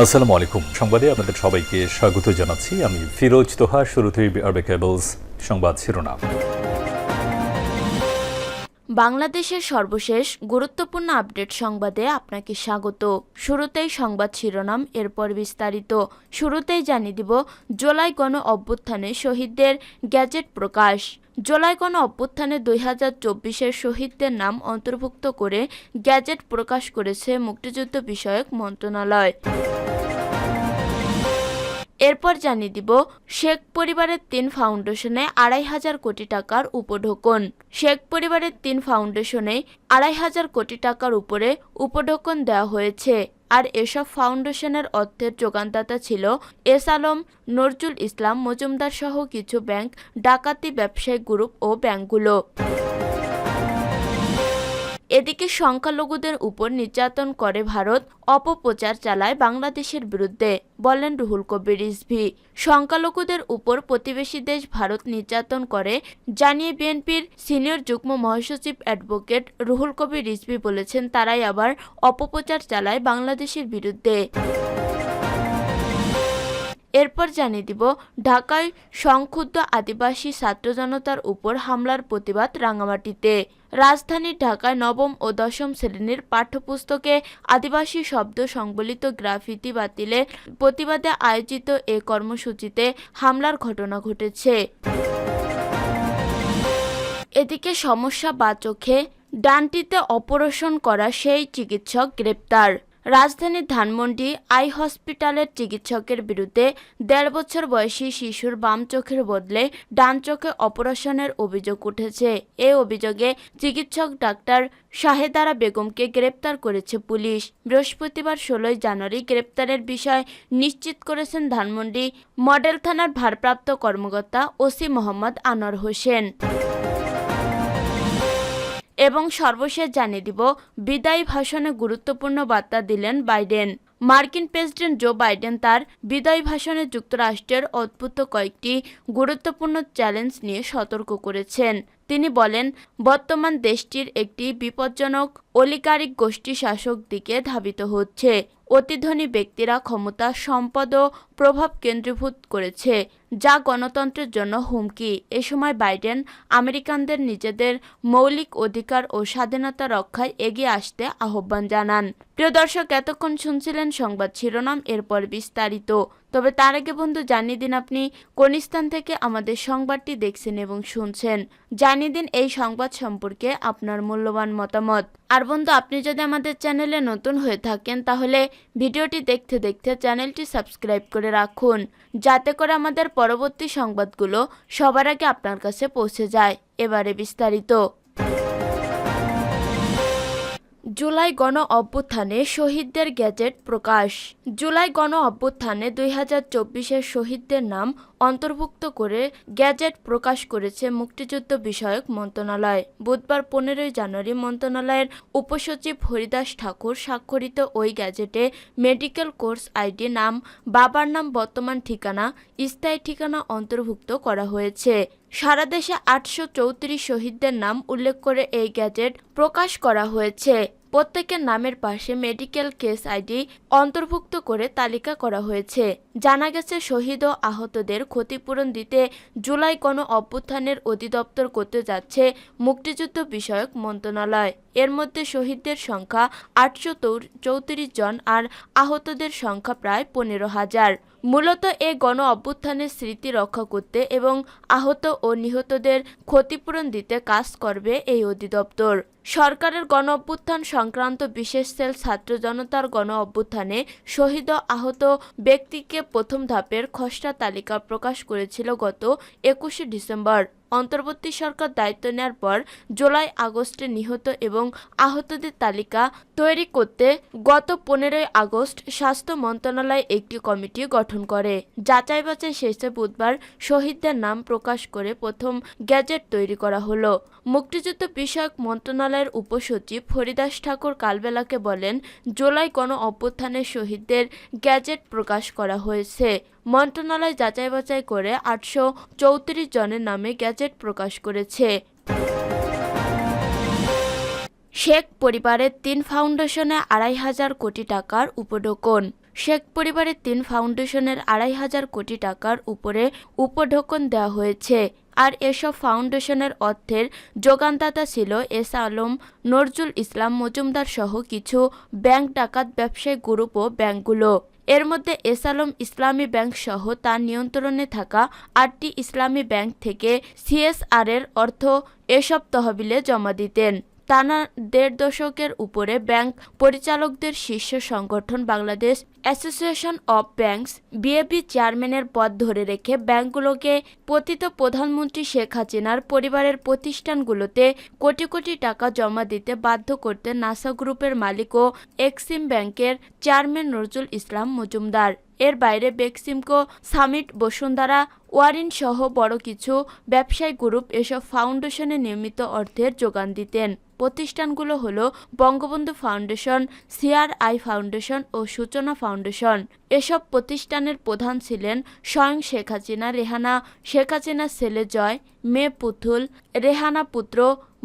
আসসালামু আলাইকুম। সংবাদে আপনাদের সবাইকে স্বাগত জানাচ্ছি। আমি ফিরোজ তোহা, শুরুতেই আরবে কেবলস সংবাদ শিরোনাম। বাংলাদেশের সর্বশেষ গুরুত্বপূর্ণ আপডেট সংবাদে আপনাকে স্বাগত। শুরুতেই সংবাদ শিরোনাম, এরপর বিস্তারিত। শুরুতেই জানিয়ে দিব, জোলাই গণ অভ্যুত্থানে শহীদদের গ্যাজেট প্রকাশ। জোলাই গণ অভ্যুত্থানে দুই হাজার চব্বিশের শহীদদের নাম অন্তর্ভুক্ত করে গ্যাজেট প্রকাশ করেছে মুক্তিযুদ্ধ বিষয়ক মন্ত্রণালয়। এরপর জানিয়ে দিব, শেখ পরিবারের তিন ফাউন্ডেশনে আড়াই হাজার কোটি টাকার উপঢৌকন। শেখ পরিবারের তিন ফাউন্ডেশনে আড়াই হাজার কোটি টাকার উপরে উপঢৌকন দেওয়া হয়েছে। আর এসব ফাউন্ডেশনের অর্থের যোগানদাতা ছিল এস আলম, নজরুল ইসলাম মজুমদার সহ কিছু ব্যাংক, ডাকাতি ব্যবসায়ী গ্রুপ ও ব্যাংকগুলো। এদিকে সংখ্যালঘুদের উপর নির্যাতন করে ভারত, অপপ্রচার চালায় বাংলাদেশের বিরুদ্ধে, বলেন রুহুল কবির রিজভি। সংখ্যালঘুদের উপর প্রতিবেশী দেশ ভারত নির্যাতন করে, জানিয়ে বিএনপির সিনিয়র যুগ্ম মহাসচিব অ্যাডভোকেট রুহুল কবির রিজভি বলেছেন, তারাই আবার অপপ্রচার চালায় বাংলাদেশের বিরুদ্ধে। এরপর জানিয়ে দিব, ঢাকায় সংক্ষুব্ধ আদিবাসী ছাত্র জনতার উপর হামলার প্রতিবাদ রাঙামাটিতে। রাজধানী ঢাকায় নবম ও দশম শ্রেণির পাঠ্যপুস্তকে আদিবাসী শব্দ সংবলিত গ্রাফিতি বাতিলে প্রতিবাদে আয়োজিত এ কর্মসূচিতে হামলার ঘটনা ঘটেছে। এদিকে সমস্যা বা চোখে ডানটিতে অপারেশন করা সেই চিকিৎসক গ্রেপ্তার। রাজধানীর ধানমন্ডি আই হসপিটালের চিকিৎসকের বিরুদ্ধে দেড় বছর বয়সী শিশুর বাম চোখের বদলে ডান চোখে অপারেশনের অভিযোগ উঠেছে। এ অভিযোগে চিকিৎসক ডাক্তার শাহেদারা বেগমকে গ্রেপ্তার করেছে পুলিশ। বৃহস্পতিবার ষোলোই জানুয়ারি গ্রেপ্তারের বিষয় নিশ্চিত করেছেন ধানমন্ডি মডেল থানার ভারপ্রাপ্ত কর্মকর্তা ওসি মোহাম্মদ আনোয়ার হোসেন। এবং সর্বশেষ জানিয়ে দিব, বিদায়ী ভাষণে গুরুত্বপূর্ণ বার্তা দিলেন বাইডেন। মার্কিন প্রেসিডেন্ট জো বাইডেন তার বিদায়ী ভাষণে যুক্তরাষ্ট্রের অদ্ভুত কয়েকটি গুরুত্বপূর্ণ চ্যালেঞ্জ নিয়ে সতর্ক করেছেন। তিনি বলেন, বর্তমান দেশটির একটি বিপজ্জনক অলিগারিক গোষ্ঠী শাসক দিকে ধাবিত হচ্ছে। অতিধনী ব্যক্তিরা ক্ষমতা, সম্পদ ও প্রভাব কেন্দ্রীভূত করেছে। যা গণতন্ত্রের জন্য হুমকি। এ সময় বাইডেন আমেরিকানদের নিজেদের মৌলিক অধিকার ও স্বাধীনতা রক্ষায় এগিয়ে আসতে আহ্বান জানান। প্রিয় দর্শক, এতক্ষণ শুনছিলেন সংবাদ শিরোনাম, এরপর বিস্তারিত। তবে তার আগে বন্ধু, জানিয়ে দিন আপনি কোন স্থান থেকে আমাদের সংবাদটি দেখছেন এবং শুনছেন। জানিয়ে দিন এই সংবাদ সম্পর্কে আপনার মূল্যবান মতামত। আর বন্ধু, আপনি যদি আমাদের চ্যানেলে নতুন হয়ে থাকেন, তাহলে ভিডিওটি দেখতে দেখতে চ্যানেলটি সাবস্ক্রাইব করে রাখুন। যাতে করে আমাদের পরবর্তী সংবাদগুলো সবার আগে আপনার কাছে পৌঁছে যায়। এবারে বিস্তারিত। জুলাই গণ অভ্যুত্থানে শহীদদের গ্যাজেট প্রকাশ। জুলাই গণ অভ্যুত্থানে দুই হাজার চব্বিশের শহীদদের নাম অন্তর্ভুক্ত করে গ্যাজেট প্রকাশ করেছে মুক্তিযুদ্ধ বিষয়ক মন্ত্রণালয়। বুধবার পনেরোই জানুয়ারি মন্ত্রণালয়ের উপসচিব হরিদাস ঠাকুর স্বাক্ষরিত ওই গ্যাজেটে মেডিকেল কোর্স আইডি নাম, বাবার নাম, বর্তমান ঠিকানা, স্থায়ী ঠিকানা অন্তর্ভুক্ত করা হয়েছে। সারা দেশে আটশো চৌত্রিশ শহীদদের নাম উল্লেখ করে এই গ্যাজেট প্রকাশ করা হয়েছে। প্রত্যেকের নামের পাশে মেডিকেল কেস আইডি অন্তর্ভুক্ত করে তালিকা করা হয়েছে। জানা গেছে, শহীদ ও আহতদের ক্ষতিপূরণ দিতে জুলাই গণ অভ্যুত্থানের অধিদপ্তর করতে যাচ্ছে মুক্তিযুদ্ধ বিষয়ক মন্ত্রণালয়। এর মধ্যে শহীদদের সংখ্যা আটশো চৌত্রিশ জন আর আহতদের সংখ্যা প্রায় পনেরো হাজার। মূলত এ গণ অভ্যুত্থানের স্মৃতি রক্ষা করতে এবং আহত ও নিহতদের ক্ষতিপূরণ দিতে কাজ করবে এই অধিদপ্তর। সরকারের গণ অভ্যুত্থান সংক্রান্ত বিশেষ সেল ছাত্র জনতার গণ অভ্যুত্থানে শহীদ আহত ব্যক্তিকে প্রথম ধাপের খসড়া তালিকা প্রকাশ করেছিল গত একুশে ডিসেম্বর। অন্তর্বর্তী সরকার দায়িত্ব নেওয়ার পর জুলাই আগস্টে নিহত এবং আহতদের তালিকা তৈরি করতে গত পনেরোই আগস্ট স্বাস্থ্য মন্ত্রণালয় একটি কমিটি গঠন করে। যাচাই বাছাই শেষে বুধবার শহীদদের নাম প্রকাশ করে প্রথম গ্যাজেট তৈরি করা হলো। মুক্তিযুদ্ধ বিষয়ক মন্ত্রণালয়ের উপসচিব হরিদাস ঠাকুর কালবেলাকে বলেন, জুলাই গণ অভ্যুত্থানের শহীদদের গ্যাজেট প্রকাশ করা হয়েছে। মন্ত্রণালয় যাচাই বাছাই করে আটশো চৌত্রিশ জনের নামে গ্যাজেট প্রকাশ করেছে। শেখ পরিবারের তিন ফাউন্ডেশনে আড়াই হাজার কোটি টাকার উপঢৌকন। শেখ পরিবারের তিন ফাউন্ডেশনের আড়াই হাজার কোটি টাকার উপরে উপঢৌকন দেওয়া হয়েছে। আর এসব ফাউন্ডেশনের অর্থের যোগানদাতা ছিল এস আলম, নজরুল ইসলাম মজুমদার সহ কিছু ব্যাংক ডাকাত ব্যবসায়ী গ্রুপ ও ব্যাংকগুলো। এর মধ্যে এসালম ইসলামী ব্যাংক সহ তার নিয়ন্ত্রণে থাকা আটটি ইসলামী ব্যাংক থেকে সিএসআরের অর্থ এসব তহবিলে জমা দিতেন। টানা দেড় দশকের উপরে ব্যাংক পরিচালকদের শীর্ষ সংগঠন Bangladesh association of banks B A B চেয়ারম্যানের পদ ধরে রেখে ব্যাংকগুলোকে পতিত প্রধানমন্ত্রী শেখ হাসিনার পরিবারের প্রতিষ্ঠানগুলোতে কোটি কোটি টাকা জমা দিতে বাধ্য করতে নাসা গ্রুপের মালিক ও এক্সিম ব্যাংকের চেয়ারম্যান নজরুল ইসলাম মজুমদার। এর বাইরে বেক্সিমকো সামিট বসুন্ধরা, ওয়ারিন সহ বড় কিছু ব্যবসায়ী গ্রুপ এসব ফাউন্ডেশনে নিয়মিত অর্থের যোগান দিতেন। প্রতিষ্ঠানগুলো হলো Bangabandhu foundation, C R I foundation ও সূচনা ফাউন্ডেশন। এসব প্রতিষ্ঠানের প্রধান ছিলেন স্বয়ং শেখ হাসিনা, রেহানা শেখ হাসিনার ছেলে জয়, মেয়ে পুতুল, রেহানা পুত্র,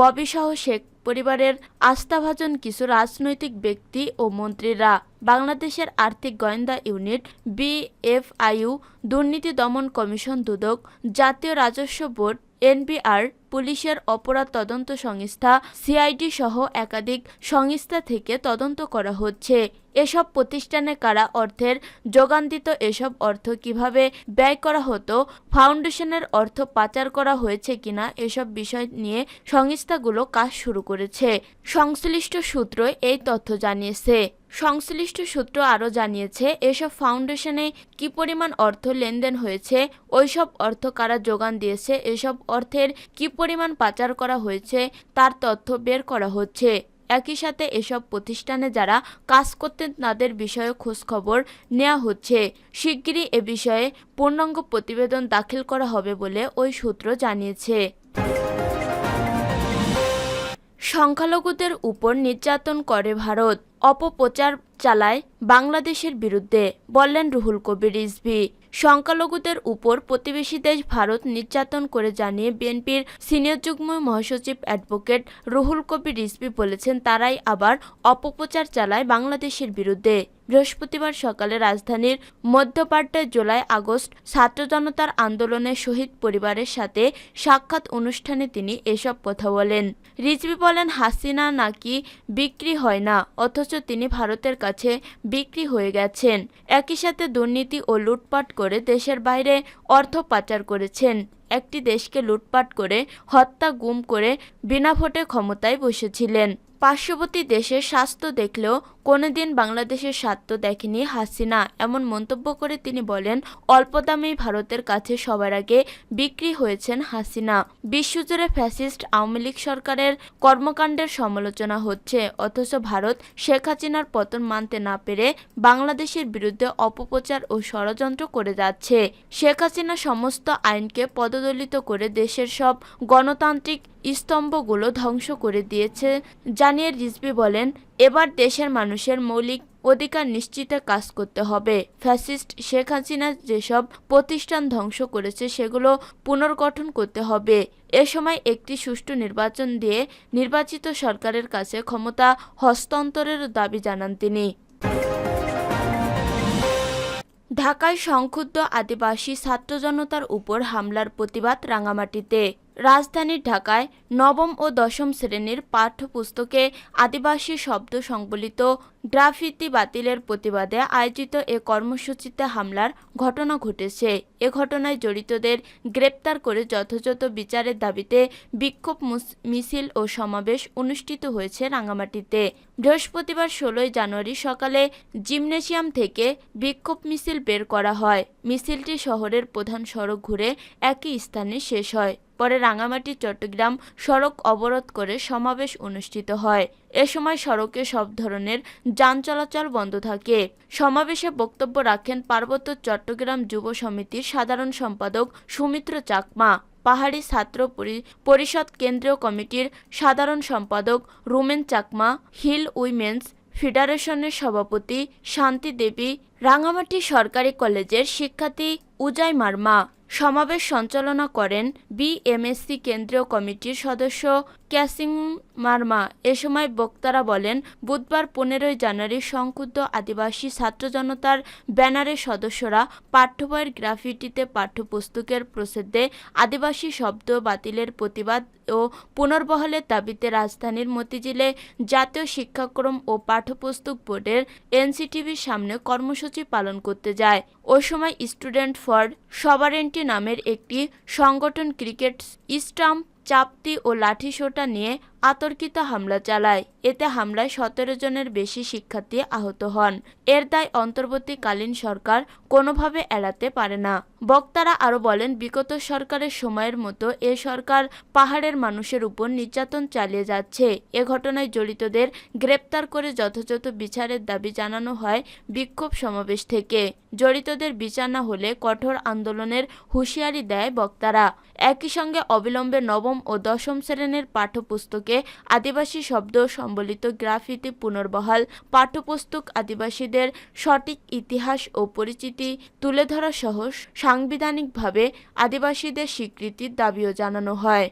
ববিসহ শেখ পরিবারের আস্থাভাজন কিছু রাজনৈতিক ব্যক্তি ও মন্ত্রীরা বাংলাদেশের আর্থিক গোয়েন্দা ইউনিট বিএফআইউ দুর্নীতি দমন কমিশন দুদক জাতীয় রাজস্ব বোর্ড এনবিআর পুলিশের অপরাধ তদন্ত সংস্থা সিআইডি সহ একাধিক সংস্থা থেকে তদন্ত করা হচ্ছে। এসব প্রতিষ্ঠানে কারা অর্থের যোগান দিত, এসব অর্থ কীভাবে ব্যয় করা হতো, ফাউন্ডেশনের অর্থ পাচার করা হয়েছে কিনা, এসব বিষয় নিয়ে সংস্থাগুলো কাজ শুরু করেছে। সংশ্লিষ্ট সূত্র এই তথ্য জানিয়েছে। সংশ্লিষ্ট সূত্র আরও জানিয়েছে, এসব ফাউন্ডেশনে কি পরিমাণ অর্থ লেনদেন হয়েছে, ওইসব অর্থ কারা যোগান দিয়েছে, এসব অর্থের কি পরিমাণ পাচার করা হয়েছে, তার তথ্য বের করা হচ্ছে। একই সাথে এসব প্রতিষ্ঠানে যারা কাজ করতেন তাদের বিষয়ে খোঁজখবর নেওয়া হচ্ছে। শিগগিরই এ বিষয়ে পূর্ণাঙ্গ প্রতিবেদন দাখিল করা হবে বলে ওই সূত্র জানিয়েছে। সংখ্যালঘুদের উপর নির্যাতন করে ভারত। অপপ্রচার চালায় বাংলাদেশের বিরুদ্ধে, বললেন রুহুল কবির রিজভি। সংখ্যালঘুদের উপর প্রতিবেশী দেশ ভারত নির্যাতন করে জানিয়ে বিএনপির সিনিয়র যুগ্ম মহাসচিব অ্যাডভোকেট রুহুল কবির রিজভি বলেছেন, তারাই আবার অপপ্রচার চালায় বাংলাদেশের বিরুদ্ধে। বৃহস্পতিবার সকালে রাজধানীর মধ্যপাট্টায় জুলাই আগস্ট ছাত্র জনতার আন্দোলনে শহীদ পরিবারের সাথে সাক্ষাৎ অনুষ্ঠানে তিনি এসব কথা বলেন। রিজভি বলেন, হাসিনা নাকি বিক্রি হয় না, অথচ তিনি ভারতের কাছে বিক্রি হয়ে গেছেন। একই সাথে দুর্নীতি ও লুটপাট করে দেশের বাইরে অর্থ পাচার করেছেন। একটি দেশকে লুটপাট করে হত্যা, গুম করে বিনা ভোটে ক্ষমতায় বসেছিলেন। পার্শ্ববর্তী দেশের স্বাস্থ্য দেখলেও কোনোদিন বাংলাদেশের স্বার্থ দেখেনি হাসিনা, এমন মন্তব্য করে তিনি বলেন, অল্প দামেই ভারতের কাছে সবার আগে বিক্রি হয়েছেন হাসিনা। বিশ্বজুড়ে ফ্যাসিস্ট আওয়ামী লীগ সরকারের কর্মকাণ্ডের সমালোচনা হচ্ছে, অথচ ভারত শেখ হাসিনার পতন মানতে না পেরে বাংলাদেশের বিরুদ্ধে অপপ্রচার ও ষড়যন্ত্র করে যাচ্ছে। শেখ হাসিনা সমস্ত আইনকে পদদলিত করে দেশের সব গণতান্ত্রিক স্তম্ভগুলো ধ্বংস করে দিয়েছে, জানিয়ে রিজভি বলেন এবার দেশের মানুষের মৌলিক অধিকার নিশ্চিতে কাজ করতে হবে। ফ্যাসিস্ট শেখ হাসিনা যেসব প্রতিষ্ঠান ধ্বংস করেছে, সেগুলো পুনর্গঠন করতে হবে। এ সময় একটি সুষ্ঠু নির্বাচন দিয়ে নির্বাচিত সরকারের কাছে ক্ষমতা হস্তান্তরের দাবি জানান তিনি। ঢাকায় সংক্ষুব্ধ আদিবাসী ছাত্র জনতার উপর হামলার প্রতিবাদ রাঙামাটিতে। রাজধানীর ঢাকায় নবম ও দশম শ্রেণির পাঠ্যপুস্তকে আদিবাসী শব্দ সংবলিত গ্রাফিতি বাতিলের প্রতিবাদে আয়োজিত এ কর্মসূচিতে হামলার ঘটনা ঘটেছে। এ ঘটনায় জড়িতদের গ্রেপ্তার করে যথাযথ বিচারের দাবিতে বিক্ষোভ মিছিল ও সমাবেশ অনুষ্ঠিত হয়েছে রাঙামাটিতে। বৃহস্পতিবার ষোলোই জানুয়ারি সকালে জিমনেশিয়াম থেকে বিক্ষোভ মিছিল বের করা হয়। মিছিলটি শহরের প্রধান সড়ক ঘুরে একই স্থানে শেষ হয়। পরে রাঙামাটি, চট্টগ্রাম সড়ক অবরোধ করে সমাবেশ অনুষ্ঠিত হয়। এ সময় সড়কে সব ধরনের যান চলাচল বন্ধ থাকে। সমাবেশে বক্তব্য রাখেন পার্বত্য চট্টগ্রাম যুব সমিতির সাধারণ সম্পাদক সুমিত্র চাকমা, পাহাড়ি ছাত্র পরি- পরিষদ কেন্দ্রীয় কমিটির সাধারণ সম্পাদক রুমেন চাকমা, হিল উইমেন্স ফেডারেশনের সভাপতি শান্তি দেবী, রাঙামাটি সরকারি কলেজের শিক্ষার্থী উজাই মার্মা। সমাবেশ সঞ্চালনা করেন বিএমএসসি কেন্দ্রীয় কমিটির সদস্য ক্যাসিং মার্মা এ সময় বক্তারা বলেন, বুধবার পনেরোই জানুয়ারি সংক্ষুব্ধ আদিবাসী ছাত্র জনতার ব্যানারের সদস্যরা পাঠ্যবইয়ের গ্রাফিটিতে পাঠ্যপুস্তকের প্রসিদ্ধে আদিবাসী শব্দ বাতিলের প্রতিবাদ ও পুনর্বহলের দাবিতে রাজধানীর মতিঝিলে জাতীয় শিক্ষাক্রম ও পাঠ্যপুস্তক বোর্ডের এনসিটিভির সামনে কর্মসূচি পালন করতে যায়। ওই সময় স্টুডেন্ট ফর সবারেন্টি নামের একটি সংগঠন ক্রিকেট স্টাম্প চাপতি ও লাঠিসোটা নিয়ে আতর্কিত হামলা চালায়। এতে হামলায় সতেরো জনের বেশি শিক্ষার্থী আহত হন। এর দায় অন্তর্বর্তীকালীন সরকার কোনোভাবে এড়াতে পারে না। বক্তারা আরও বলেন, বিগত সরকারের সময়ের মতো এ সরকার পাহাড়ের মানুষের উপর নির্যাতন চালিয়ে যাচ্ছে। এ ঘটনায় জড়িতদের গ্রেপ্তার করে যথাযথ বিচারের দাবি জানানো হয় বিক্ষোভ সমাবেশ থেকে। জড়িতদের বিচার না হলে কঠোর আন্দোলনের হুঁশিয়ারি দেয় বক্তারা। একই সঙ্গে অবিলম্বে নবম ও দশম শ্রেণির পাঠ্যপুস্তকে আদিবাসী শব্দ সম্বলিত গ্রাফিতি পুনর্বহাল, পাঠ্যপুস্তক আদিবাসীদের সঠিক ইতিহাস ও পরিচিতি তুলে ধরা সহ সাংবিধানিকভাবে আদিবাসীদের স্বীকৃতির দাবিও জানানো হয়।